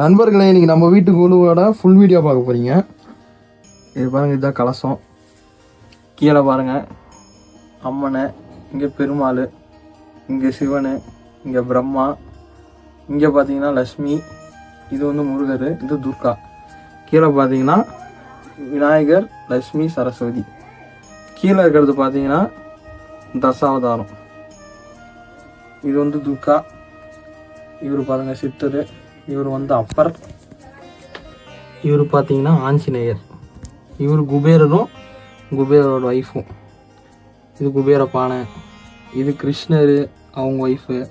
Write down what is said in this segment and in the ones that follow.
நண்பர்களே இன்னைக்கு நம்ம வீட்டு குழுவோட ஃபுல் வீடியோ பார்க்க போறீங்க. இது பாருங்க இதுதான் கலசம். கீழே பாருங்க அம்மனை இங்கே பெருமாள் இங்கே சிவன் இங்கே பிரம்மா இங்கே பார்த்தீங்கன்னா லக்ஷ்மி இது வந்து முருகர் இது துர்கா. கீழே பார்த்தீங்கன்னா விநாயகர் லக்ஷ்மி சரஸ்வதி. கீழே இருக்கிறது பார்த்தீங்கன்னா தசாவதாரம். இது வந்து துர்கா. இவர் பாருங்க சித்தர். இவர் வந்து அப்பர். இவர் பார்த்தீங்கன்னா ஆஞ்சநேயர். இவர் குபேரரும் குபேரோட ஒய்ஃபும் இது குபேர பானை. இது கிருஷ்ணர் அவங்க ஒய்ஃபு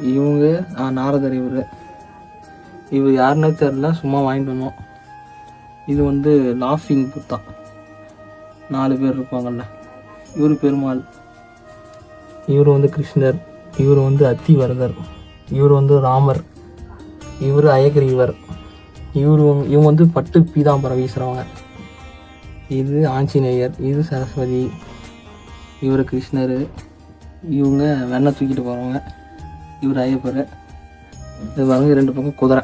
இவங்க ஆ, நாரதர் இவர். இவர் யாருன்னே தெரில சும்மா வாங்கிட்டு வந்தோம். இது வந்து லாஃபிங் புத்தா. நாலு பேர் இருப்பாங்கல்ல. இவர் பெருமாள். இவர் வந்து கிருஷ்ணர். இவர் வந்து அத்திவரதர். இவர் வந்து ராமர். இவர் அயக்ரீவர் இவர். இவங்க வந்து பட்டு பீதாம்பரம் வீசுகிறவங்க இது ஆஞ்சநேயர் இது சரஸ்வதி இவர் கிருஷ்ணர் இவங்க வெண்ணை தூக்கிட்டு போகிறவங்க இவர் ஐயப்பர் இது பாருங்க ரெண்டு பக்கம் குதிரை.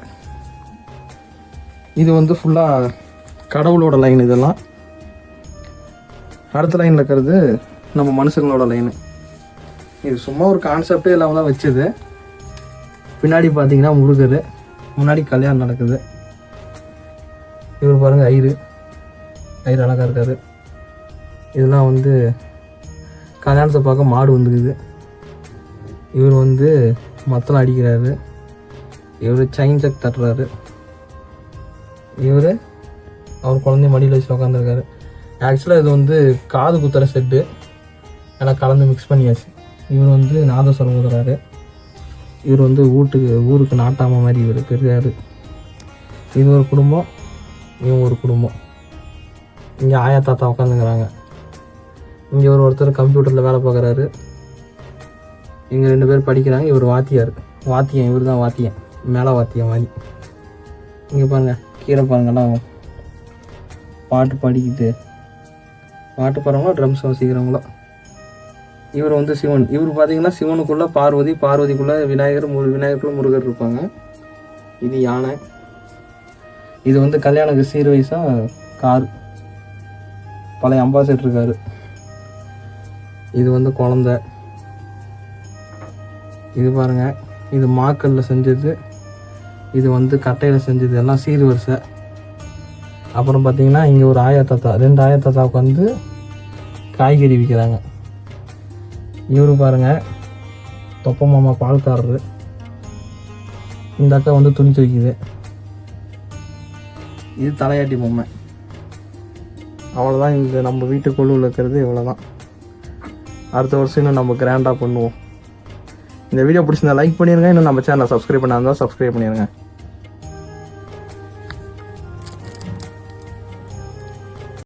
இது வந்து ஃபுல்லாக கடவுளோட லைன் இதெல்லாம். அடுத்த லைனில் இருக்கிறது நம்ம மனுஷங்களோட லைனு இது சும்மா ஒரு கான்செப்டே இல்லாமல் தான் வச்சது. பின்னாடி பார்த்தீங்கன்னா முருகர். முன்னாடி கல்யாணம் நடக்குது. இவர் பாருங்க ஐயரு. ஐரு அழகாக இருக்காரு. இதெல்லாம் வந்து கல்யாணத்தை பார்க்க மாடு வந்துக்குது. இவர் வந்து மத்தளம் அடிக்கிறாரு. இவர் செயின் செக் தட்டுறாரு. இவர் அவர் குழந்தைய மடியில் வச்சு உட்காந்துருக்காரு ஆக்சுவலாக இது வந்து காது குத்துற செட்டு எல்லாம் கலந்து மிக்ஸ் பண்ணியாச்சு. இவர் வந்து நாதஸ்வரம் ஊதுறாரு இவர் வந்து வீட்டுக்கு ஊருக்கு நாட்டாம மாதிரி இவர் பெரியார். இது ஒரு குடும்பம் இவங்க ஒரு குடும்பம். இங்கே ஆயா தாத்தா உட்காந்துக்கிறாங்க இங்கே ஒரு ஒருத்தர் கம்ப்யூட்டரில் வேலை பார்க்குறாரு இங்கே ரெண்டு பேர் படிக்கிறாங்க. இவர் வாத்தியார். வாத்தியம் இவர் தான் வாத்தியம் மேலே வாத்தியம் மாதிரி. இங்கே பாருங்கள் கீழே பாருங்கண்ணா பாட்டு பாடிக்கிட்டு. பாட்டு பாடுறவங்களோ ட்ரம்ஸ் வாசிக்கிறவங்களோ இவர் வந்து சிவன். இவர் பார்த்தீங்கன்னா சிவனுக்குள்ளே பார்வதி பார்வதிக்குள்ளே விநாயகர் முரு விநாயகருக்குள்ள முருகர் இருப்பாங்க. இது யானை. இது வந்து கல்யாணத்துக்கு சீர் வயசாக கார். பழைய அம்பாசிடர் இருக்காரு. இது வந்து குழந்த. இது பாருங்க. இது மாக்கல்ல செஞ்சது. இது வந்து கட்டையில் செஞ்சது. எல்லாம் சீர் வரிசை. அப்புறம் பார்த்தீங்கன்னா இங்கே ஒரு ஆயா தாத்தா. ரெண்டு ஆயா தாத்தாவுக்கு வந்து காய்கறி விற்கிறாங்க இவர் பாருங்க. தொப்ப மாமா பால்காரரு. இந்த அக்கா வந்து துணி துவைக்குது. இது தலையாட்டி பொம்மை. அவ்வளோதான் இந்த நம்ம வீட்டுக்குள்ளே இருக்கிறது இவ்வளோதான் அடுத்த வருஷம் இன்னும் நம்ம கிராண்டாக பண்ணுவோம். இந்த வீடியோ பிடிச்சிருந்தா லைக் பண்ணிடுங்க இன்னும் நம்ம சேனலை சப்ஸ்கிரைப் பண்ணாதான் சப்ஸ்கிரைப் பண்ணிடுங்க